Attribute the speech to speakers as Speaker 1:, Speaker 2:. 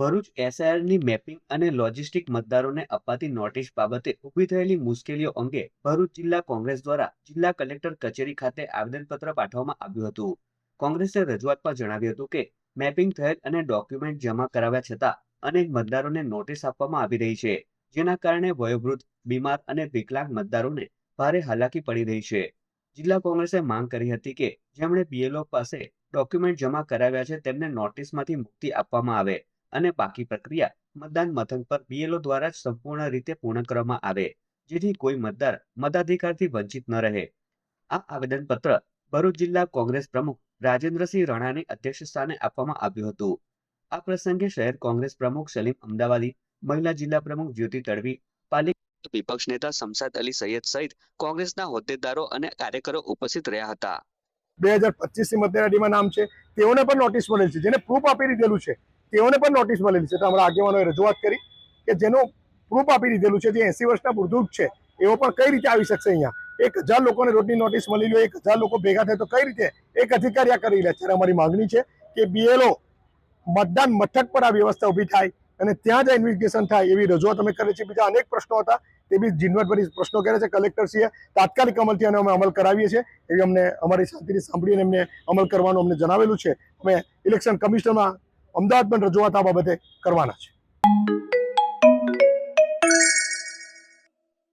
Speaker 1: ભરૂચ એસઆઈઆરની મેપિંગ અને લોજિસ્ટિક મતદારોને અપાતી નોટિસ બાબતે ઊભી થયેલી મુશ્કેલીઓ અંગે ભરૂચ જિલ્લા કોંગ્રેસ દ્વારા જિલ્લા કલેક્ટર કચેરી ખાતે આવેદનપત્ર પાઠવવામાં આવ્યું હતું. કોંગ્રેસે રજૂઆતમાં જણાવ્યું હતું કે, મેપિંગ થયેલ અને ડોક્યુમેન્ટ જમા કરાવ્યા છતાં અનેક મતદારોને નોટિસ આપવામાં આવી રહી છે, જેના કારણે વયોવૃદ્ધ, બીમાર અને વિકલાંગ મતદારોને ભારે હાલાકી પડી રહી છે. જિલ્લા કોંગ્રેસે માંગ કરી હતી કે, જેમણે બીએલઓ પાસે ડોક્યુમેન્ટ જમા કરાવ્યા છે તેમને નોટિસમાંથી મુક્તિ આપવામાં આવે. અને બાકી પ્રક્રિયા મતદાન મથક પર બીએલઓ દ્વારા જ સંપૂર્ણ રીતે પૂર્ણ કરવામાં આવે, જેથી કોઈ મતદાર મતાધિકારથી વંચિત ન રહે. આ આવેદનપત્ર ભરૂચ જિલ્લા કોંગ્રેસ પ્રમુખ રાજેન્દ્રસિંહ રાણાની અધ્યક્ષસ્થાને આપવામાં આવ્યું હતું. આ પ્રસંગે શહેર કોંગ્રેસ પ્રમુખ સલીમ અમદાવાદી, મહિલા જિલ્લા પ્રમુખ જ્યોતિ તડવી, પાલિકા વિપક્ષ નેતા શમસાદ અલી સૈયદ સહિત કોંગ્રેસના હોદ્દેદારો અને કાર્યકરો ઉપસ્થિત રહ્યા હતા.
Speaker 2: બે હજાર પચીસની મતદારીમાં નામ છે, તેઓને પણ નોટિસ મળેલ છે, જેને પ્રૂફ આપી દીધેલું છે. તેઓને પણ નોટિસ મળેલી છે. તો અમારા આગેવાનોએ રજૂઆત કરી કે જેનું પ્રૂફ આપી દીધેલું છે, જે એસી વર્ષના વૃદ્ધ છે એવો પણ કઈ રીતે આવી શકશે અહીંયા? એક હજાર લોકોને રોજની નોટિસ મળી લો એક હજાર લોકો ભેગા થાય તો કઈ રીતે? એક અધિકારી આ કરી રહ્યા છે. અમારી માંગણી છે કે બીએલઓ મતદાન મથક પર આ વ્યવસ્થા ઊભી થાય અને ત્યાં જ ઇન્વેસ્ટિગેશન થાય એવી રજૂઆત અમે કરીએ છીએ. બીજા અનેક પ્રશ્નો હતા. તે બી ઝીણવટભરી પ્રશ્નો કરે છે. કલેક્ટરશ્રીએ તાત્કાલિક અમલથી અને અમે અમલ કરાવીએ છીએ એવી અમને અમારી શાંતિથી સાંભળીને એમને અમલ કરવાનું અમને જણાવેલું છે. અમે ઇલેક્શન કમિશનમાં અમદાવાદ પણ રજૂઆત આ બાબતે કરવાના છે.